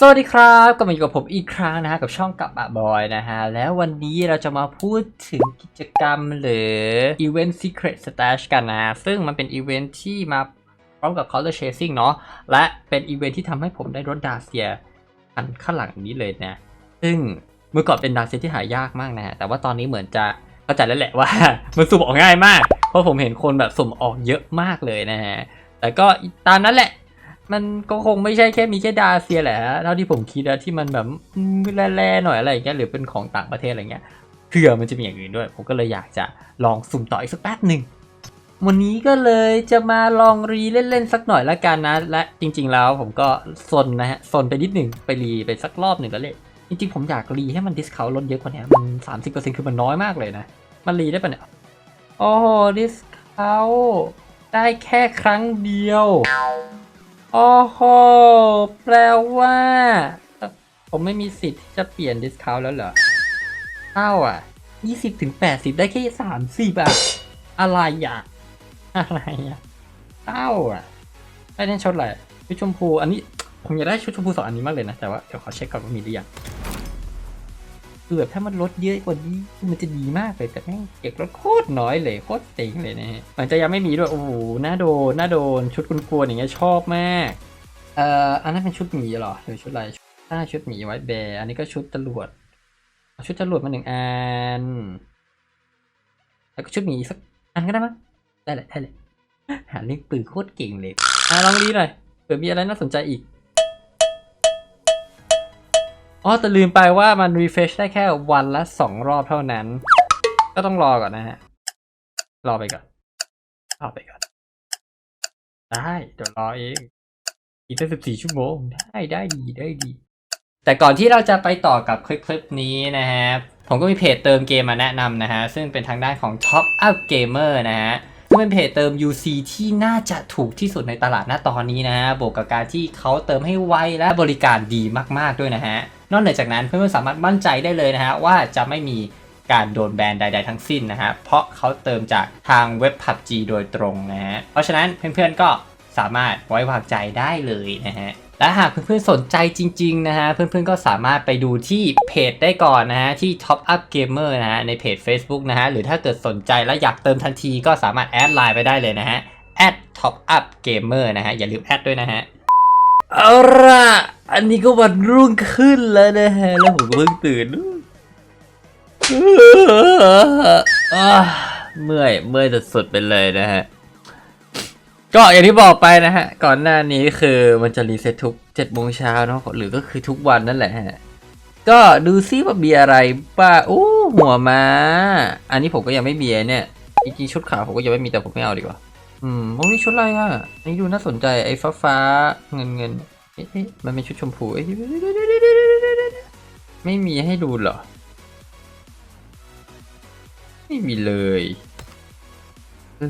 สวัสดีครับกลับมาอยู่กับผมอีกครั้งนะฮะกับช่องกับบะบอยนะฮะแล้ววันนี้เราจะมาพูดถึงกิจกรรมหรือ Event Secret Stash กันนะ ซึ่งมันเป็นอีเวนท์ที่มาพร้อมกับ Color Chasing เนาะและเป็นอีเวนท์ที่ทำให้ผมได้รถดาเซียอันข้างหลังนี้เลยนะ ซึ่งเมื่อก่อนเป็นดาเซียที่หายากมากนะฮะแต่ว่าตอนนี้เหมือนจะเข้าใจแล้วแหละว่า มันสุ่มออกง่ายมาก เพราะผมเห็นคนแบบสุ่มออกเยอะมากเลยนะฮะแต่ก็ตามนั้นแหละ มันก็คงไม่ใช่แค่มีแค่ดาเซียแหละเท่าที่ผมคิดนะที่มันแบบแร่ๆหน่อยอะไรอย่างเงี้ยหรือเป็นของต่างประเทศอะไรเงี้ยเผื่อมันจะมีอย่างอื่นด้วย ผมก็เลยอยากจะลองสุ่มต่ออีกสักแป๊บหนึ่งวันนี้ก็เลยจะมาลองรีเล่นๆสักหน่อยละกันนะ และจริง ๆ แล้วผมก็ซนนะฮะซนไปนิดหนึ่งไปรีไปสักรอบหนึ่งก็เลยจริง ๆ ผมอยากรีให้มันดิสคาวลดเยอะกว่านี้มัน30%คือมันน้อยมากเลยนะ มันรีได้ปะเนี่ยโอ้โหดิสคาวได้แค่ครั้งเดียว โอ้โห แปลว่า ผมไม่มีสิทธิ์ที่จะเปลี่ยนดิสคาวแล้วเหรอเท่าอะยี่สิบถึงแปดสิบได้แค่30อะ อะไรอะ อะไรอะเท่าอะได้แน่ชุดอะไรชุดชมพู อันนี้ ผมอยากได้ชุดชมพูสองอันนี้มากเลยนะ แต่ว่า เดี๋ยวขอเช็คก่อนว่ามีหรือยัง คือแบบถ้ามันลดเยอะกว่านี้มันจะดีมากเลยแต่แม่งเก็บลดโคตรน้อยเลยโคตรเต็งเลยนะฮะหลังจากยังไม่มีด้วยโอ้โหน่าโดนน่าโดนชุดกวนๆอย่างเงี้ยชอบมากเอ่ออันนั้นเป็นชุดหมีเหรอหรือชุดอะไรถ้าชุดหมีไว้แบร์อันนี้ก็ชุดตำรวจชุดตำรวจมาหนึ่งอัน แล้วก็ชุดหมีสักอันก็ได้มั้ยได้เลยได้เลย หาเล่นปืนโคตรเก่งเลย อะลองรีหน่อยเผื่อมีอะไรน่าสนใจอีก อ๋อแต่ลืมไปว่ามัน refresh ได้แค่วันละสองรอบเท่านั้น ก็ต้องรอก่อนนะฮะ รอไปก่อน รอไปก่อน ได้เดี๋ยวรอเอง อีกแค่สิบสี่ชั่วโมง ได้ได้ดีได้ดี แต่ก่อนที่เราจะไปต่อกับคลิปคลิปนี้นะฮะผมก็มีเพจเติมเกมมาแนะนำนะฮะ ซึ่งเป็นทางด้านของ Top Up Gamer นะฮะซึ่งเป็นเพจเติม UC ที่น่าจะถูกที่สุดในตลาดณตอนนี้นะฮะ บวกกับการที่เขาเติมให้ไวและบริการดีมาก ๆ ด้วยนะฮะ นอกเหนือจากนั้นเพื่อนๆสามารถมั่นใจได้เลยนะฮะว่าจะไม่มีการโดนแบนใด ๆ ทั้งสิ้นนะฮะ เพราะเขาเติมจากทางเว็บ PUBG โดยตรงนะฮะ เพราะฉะนั้นเพื่อนๆก็สามารถไว้วางใจได้เลยนะฮะ และหากเพื่อนๆสนใจจริงๆนะฮะ เพื่อนๆก็สามารถไปดูที่เพจได้ก่อนนะฮะ ที่ Top Up Gamer นะฮะ ในเพจ Facebook นะฮะ หรือถ้าเกิดสนใจและอยากเติมทันทีก็สามารถแอดไลน์ไปได้เลยนะฮะ Top Up Gamer นะฮะ อย่าลืมแอดด้วยนะฮะ เอาล่ะอันนี้ก็วันรุ่งขึ้นแล้วนะฮะ แล้วผมก็เพิ่งตื่นเมื่อย เมื่อยสุดๆไปเลยนะฮะ ก็อย่างที่บอกไปนะฮะ ก่อนหน้านี้คือมันจะรีเซ็ตทุก7จ็ดโมงเช้าเนาะ หรือก็คือทุกวันนั่นแหละฮะ ก็ดูซิว่ามีอะไรป้าอู้หัวมา อันนี้ผมก็ยังไม่มีเนี่ย จริงๆชุดขาวผมก็ยังไม่มีแต่ผมไม่เอาดีกว่า อืมโอ้ยชุดอะไรอะอันนี่ดูน่าสนใจไอ้ฟ้าฟ้าเงินเงินเอ๊ะเอ๊ะมันเป็นชุดชมพูเอ๊ะไม่มีให้ดูเหรอ ไม่มีเลย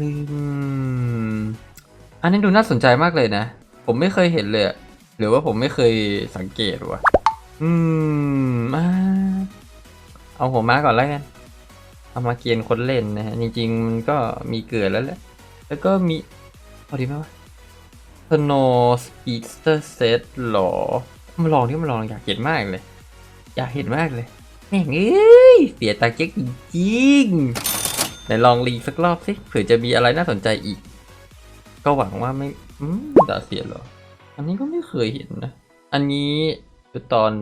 ลืมอันนี้ดูน่าสนใจมากเลยนะ ผมไม่เคยเห็นเลยหรือว่าผมไม่เคยสังเกตวะอืมอ่าเอาหัวม้าก่อนแล้วกัน เอามาเกียนคนเล่นนะฮะ จริงๆมันก็มีเกิดแล้วแหละ แล้วก็มีพอดีไหมวะ Snow Speedster Set หรอมาลองที่มาลองอยากเห็นมากเลย อยากเห็นมากเลยแม่งเอ้ยเสียตาเจ๊กจริงๆไหนลองรีสักรอบสิเผื่อจะมีอะไรน่าสนใจอีก ก็หวังว่าไม่อืมตาเสียหรอ อันนี้ก็ไม่เคยเห็นนะ อันนี้คือตอน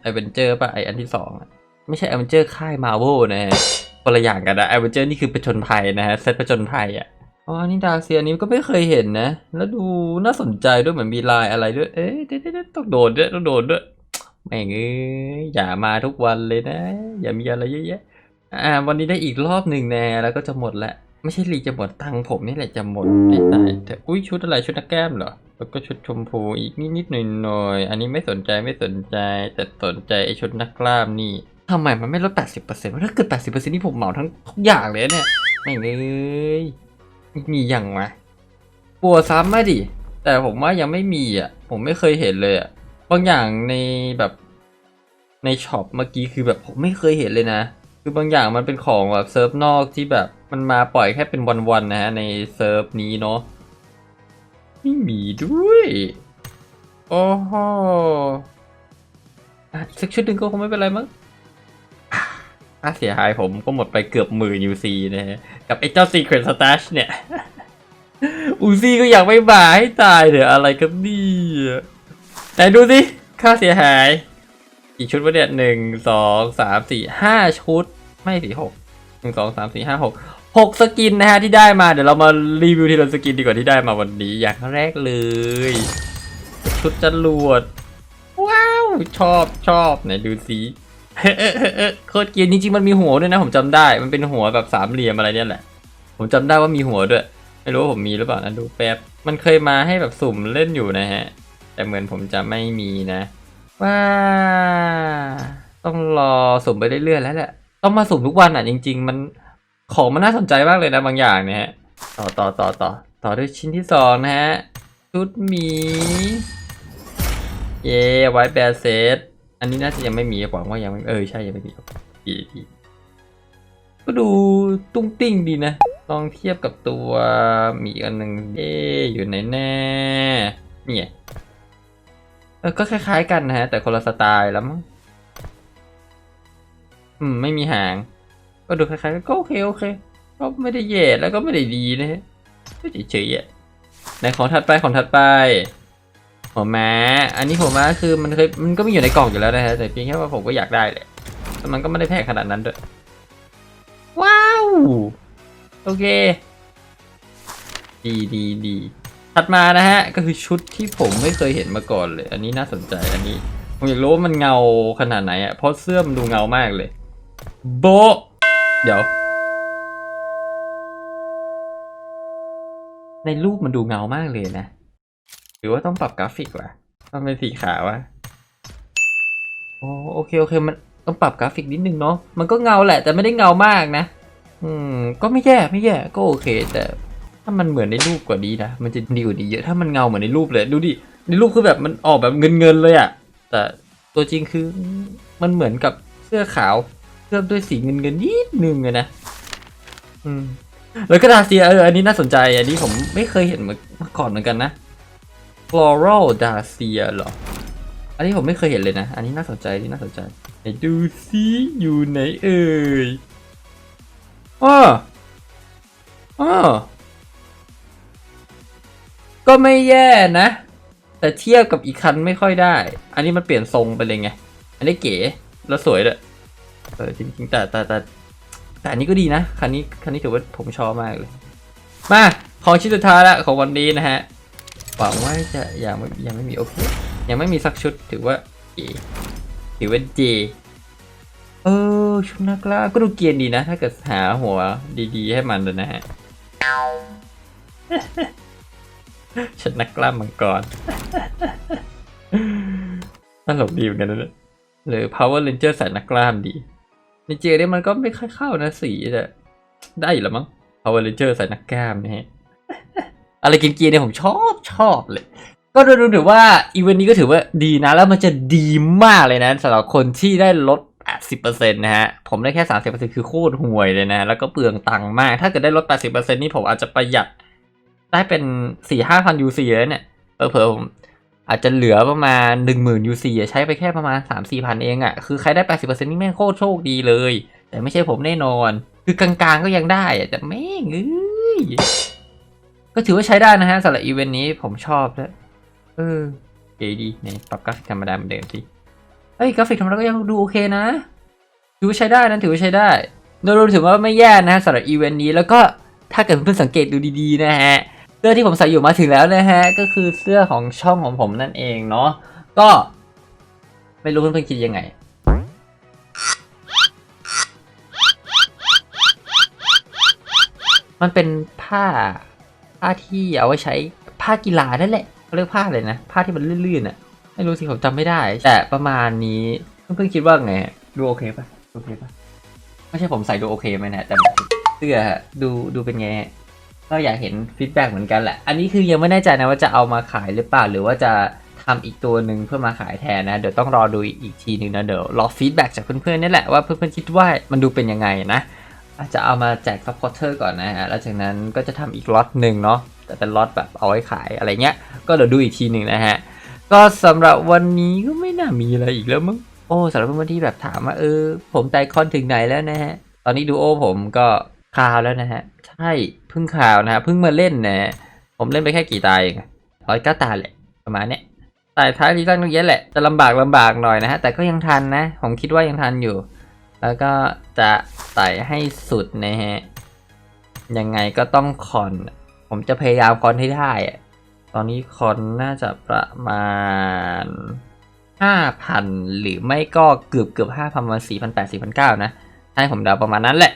ไอเวนเจอร์ป่ะไออันที่สองอะไม่ใช่ไอเวนเจอร์ค่ายมาโวนะฮะคนละอย่างกันนะไอเวนเจอร์นี่คือประจนภัยนะฮะเซตประจนภัยอะ อ๋ออันนี้ดาวเซียนี้ก็ไม่เคยเห็นนะ แล้วดูน่าสนใจด้วยเหมือนมีลายอะไรด้วย เอ๊ะเดี๋ยวๆๆต้องโดนด้วยต้องโดนด้วย แม่งเอ้ยอย่ามาทุกวันเลยนะ อย่ามีอะไรเยอะแยะ อ่า วันนี้ได้อีกรอบหนึ่งแน่แล้วก็จะหมดละ ไม่ใช่ลีจะหมดตังผมนี่แหละจะหมดไม่ตายแต่อุ้ยชุดอะไรชุดนักแก้มเหรอ แล้วก็ชุดชมพูอีกนิดนิดหน่อยหน่อยอันนี้ไม่สนใจไม่สนใจ แต่สนใจไอชุดนักกล้ามนี่ทำไมมันไม่ลด 80%วะถ้าเกิด 80%นี่ผมเหมาทั้งทุกอย่างเลยเนี่ยไม่งเอ้ย มีอย่างวะปัวซ้ำมาดิ แต่ผมว่ายังไม่มีอะ ผมไม่เคยเห็นเลยอะ บางอย่างในแบบในช็อปเมื่อกี้คือแบบผมไม่เคยเห็นเลยนะ คือบางอย่างมันเป็นของแบบเซิร์ฟนอกที่แบบมันมาปล่อยแค่เป็นวันๆนะฮะในเซิร์ฟนี้เนาะไม่มีด้วย โอ้โหอะอีกสักชุดหนึ่งก็คงไม่เป็นไรมั้ง ค่าเสียหายผมก็หมดไปเกือบหมื่นยูซีนะฮะ กับไอ้เจ้า Secret Stash เนี่ย อูซี่ก็อยากไม่บาให้ตายเดี๋ยวอะไรกันนี่ยไหนดูสิ ค่าเสียหาย กี่ชุดวะเนี่ยหนึ่งสองสามสี่ห้าชุด ไม่สี่หกหนึ่งสองสามสี่ห้าหกหกสกินนะฮะที่ได้มาเดี๋ยวเรามารีวิวทีละสกินดีกว่าที่ได้มาวันนี้ อย่างแรกเลย ชุดจรวด ว้าว ชอบชอบไหนดูสิ โคตรเกรียนจริงๆมันมีหัวด้วยนะผมจำได้ มันเป็นหัวแบบสามเหลี่ยมอะไรเนี่ยแหละ ผมจำได้ว่ามีหัวด้วย ไม่รู้ว่าผมมีหรือเปล่านะดูแป๊บ มันเคยมาให้แบบสุ่มเล่นอยู่นะฮะ แต่เหมือนผมจะไม่มีนะว่าต้องรอสุ่มไปเรื่อยๆแล้วแหละ ต้องมาสุ่มทุกวันอะจริง ๆ มันของมันน่าสนใจมากเลยนะบางอย่างเนี่ยฮะ ต่อต่อต่อต่อต่อด้วยชิ้นที่สองนะฮะ ชุดหมี เย้ไว้แบรเซต อันนี้น่าจะยังไม่มีหวังว่ายังไม่เออใช่ยังไม่มีดีดีก็ดูตุ้งติ้งดีนะ ลองเทียบกับตัวมีอันหนึ่งเอ๊อยู่ไหนแน่เนี่ไงเออก็คล้ายๆกันนะฮะ แต่คนละสไตล์แล้วมั้งอืม ไม่มีหาง ก็ดูคล้ายๆกันก็โอเคโอเค ก็ไม่ได้แย่แล้วก็ไม่ได้ดีนะฮะก็เฉยๆอะในของถัดไปของถัดไป หัวม้า อันนี้หัวม้าคือมันเคยมันก็มีอยู่ในกล่องอยู่แล้วนะฮะแต่เพียงแค่ว่าผมก็อยากได้แหละแต่มันก็ไม่ได้แพงขนาดนั้นด้วยว้าว โอเค ดีดีดีถัดมานะฮะ ก็คือชุดที่ผมไม่เคยเห็นมาก่อนเลย อันนี้น่าสนใจอันนี้ ผมอยากรู้ว่ามันเงาขนาดไหนอะเพราะเสื้อมันดูเงามากเลย โบะเดี๋ยว ในรูปมันดูเงามากเลยนะ หรือว่าต้องปรับกราฟิกวะมันเป็นสีขาววะโอ้โอเคโอเคมันต้องปรับกราฟิกนิดนึงเนาะมันก็เงาแหละ แต่ไม่ได้เงามากนะ อืม ก็ไม่แย่ไม่แย่ก็โอเค แต่ถ้ามันเหมือนในรูปกว่านี้นะมันจะดีกว่านี้เยอะถ้ามันเงาเหมือนในรูปเลยดูดิในรูปคือแบบมันออกแบบเงินเงินเลยอะแต่ตัวจริงคือมันเหมือนกับเสื้อขาวเคลือบด้วยสีเงินเงินนิดนึงเลยนะอืมแล้วก็ดาเซียเอออันนี้น่าสนใจอันนี้ผมไม่เคยเห็นมาก่อนเหมือนกันนะ floral dacia เหรอ อันนี้ผมไม่เคยเห็นเลยนะ อันนี้น่าสนใจที่น่าสนใจไหนดูซิอยู่ไหนเอ่ยอ้ออ้อก็ไม่แย่นะ แต่เทียบกับอีกคันไม่ค่อยได้ อันนี้มันเปลี่ยนทรงไปเลยไง อันนี้เก๋แล้วสวยด้วยเออจริงๆแต่แต่แต่แต่อันนี้ก็ดีนะคันนี้คันนี้ถือว่าผมชอบมากเลย มา ของชิ้นสุดท้ายละของวันนี้นะฮะ หวังว่าจะยังไม่ยังไม่มีโอเค ยังไม่มีสักชุดถือว่าถือว่าเจเออชุดนักล่าก็ดูเกียนดีนะ ถ้าเกิดหาหัวดีๆ ให้มันเลยนะฮะชุดนักล่ามังกรตลกดีเหมือนกันนะเนี่ยหรือ Power Ranger ใส่นักกล้ามดีในเจเนี่ยมันก็ไม่ค่อยเข้านะสีแต่ได้อยู่แล้วมั้ง Power Ranger ใส่นักกล้ามนะฮะ อะไรกินเกียร์เนี่ยผมชอบชอบเลย ก็ดูดูถือว่าอีเวนต์นี้ก็ถือว่าดีนะ แล้วมันจะดีมากเลยนะสำหรับคนที่ได้ลด 80%นะฮะ ผมได้แค่ 30%คือโคตรห่วยเลยนะ แล้วก็เปลืองตังค์มาก ถ้าเกิดได้ลด 80%นี่ผมอาจจะประหยัดได้เป็น 4-5พัน UC แล้วเนี่ยเผลอๆผมอาจจะเหลือประมาณ 10,000 UC ใช้ไปแค่ประมาณ 3-4พันเองอะ่ะ คือใครได้ 80%นี่แม่งโคตรโชคดีเลย แต่ไม่ใช่ผมแน่นอน คือกลางๆก็ยังได้อะแต่แม่งเอ้ย ก็ถือว่าใช้ได้นะฮะสำหรับอีเวนต์นี้ผมชอบด้วยเออเก๋ดีเนี่ยปรับกราฟิกธรรมดาเหมือนเดิมสิเฮ้ยกราฟิกธรรมดาก็ยังดูโอเคนะถือว่าใช้ได้นะถือว่าใช้ได้โดยรวมถือว่าไม่แย่นะฮะสำหรับอีเวนต์นี้แล้วก็ถ้าเกิดเพื่อนๆสังเกตดูดีๆนะฮะเสื้อที่ผมใส่อยู่มาถึงแล้วนะฮะก็คือเสื้อของช่องของผมนั่นเองเนาะก็ ไม่รู้เพื่อนๆคิดยังไงมันเป็นผ้า ผ้าที่เอาไว้ใช้ผ้ากีฬานั่นแหละเขาเรียกผ้าอะไรนะ ผ้าที่มันลื่นๆอะ ไม่รู้สิผมจำไม่ได้ แต่ประมาณนี้เพื่อนๆคิดว่าไงดูโอเคปะโอเคปะไม่ใช่ผมใส่ดูโอเคไหมนะแต่เสื้อดูดูเป็นไงก็อยากเห็นฟีดแบ็กเหมือนกันแหละ อันนี้คือยังไม่แน่ใจนะว่าจะเอามาขายหรือเปล่า หรือว่าจะทำอีกตัวหนึ่งเพื่อมาขายแทนนะ เดี๋ยวต้องรอดูอีกทีหนึ่งนะ เดี๋ยวรอฟีดแบ็กจากเพื่อนๆนี่แหละว่าเพื่อนๆคิดว่ามันดูเป็นยังไงนะ จจะเอามาแจกซัพพอร์เตอร์ก่อนนะฮะแล้วจากนั้นก็จะทำอีกล็อตหนึ่งเนาะแต่เป็นล็อตแบบเอาไว้ขายอะไรเงี้ย ก็เดี๋ยวดูอีกทีหนึ่งนะฮะ ก็สำหรับวันนี้ก็ไม่น่ามีอะไรอีกแล้วมั้งโอ้สำหรับเพื่อนที่แบบถามว่าเออ ผมไดคอนถึงไหนแล้วนะฮะ ตอนนี้ดูโอผมก็คราวแล้วนะฮะ ใช่เพิ่งคราวนะฮะเพิ่งมาเล่นนะ ผมเล่นไปแค่กี่ตายเองร้อยเก้าตาแหละประมาณเนี้ยตายท้ายรีซั่นตรงเยอะแหละจะลำบากลำบากหน่อยนะฮะแต่ก็ยังทันนะ ผมคิดว่ายังทันอยู่ แล้วก็จะไต่ให้สุดนะฮะ ยังไงก็ต้องคอน ผมจะพยายามคอนให้ได้อะตอนนี้คอนน่าจะประมาณห้าพันหรือไม่ก็เกือบเกือบห้าพันวันสี่พันแปดสี่พันเก้านะ ให้ผมเดาประมาณนั้นแหละ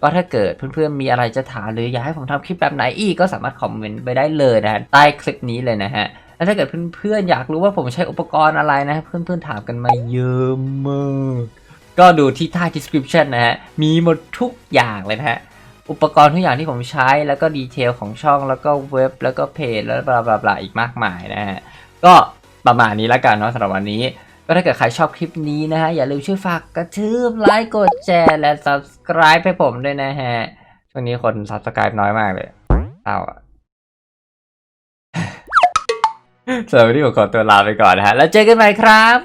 ก็ถ้าเกิดเพื่อนๆมีอะไรจะถามหรืออยากให้ผมทำคลิปแบบไหนอีกก็สามารถคอมเมนต์ไปได้เลยนะฮะใต้คลิปนี้เลยนะฮะแล้วถ้าเกิดเพื่อนๆอยากรู้ว่าผมใช้อุปกรณ์อะไรนะเพื่อนๆถามกันมาเยอะมาก ก็ดูที่ใต้ description นะฮะ มีหมดทุกอย่างเลยนะฮะ อุปกรณ์ทุกอย่างที่ผมใช้แล้วก็ดีเทลของช่องแล้วก็เว็บแล้วก็เพจแล้วบลาบลาบลาอีกมากมายนะฮะ ก็ประมาณนี้แล้วกันเนาะสำหรับวันนี้ ก็ถ้าเกิดใครชอบคลิปนี้นะฮะ อย่าลืมช่วยฝากกระทืบไลค์กดแชร์และ subscribe ให้ผมด้วยนะฮะ ช่วงนี้คน subscribe น้อยมากเลยเศร้าอะสำหรับวันนี้ผมขอตัวลาไปก่อนนะฮะ แล้วเจอกันใหม่ครับ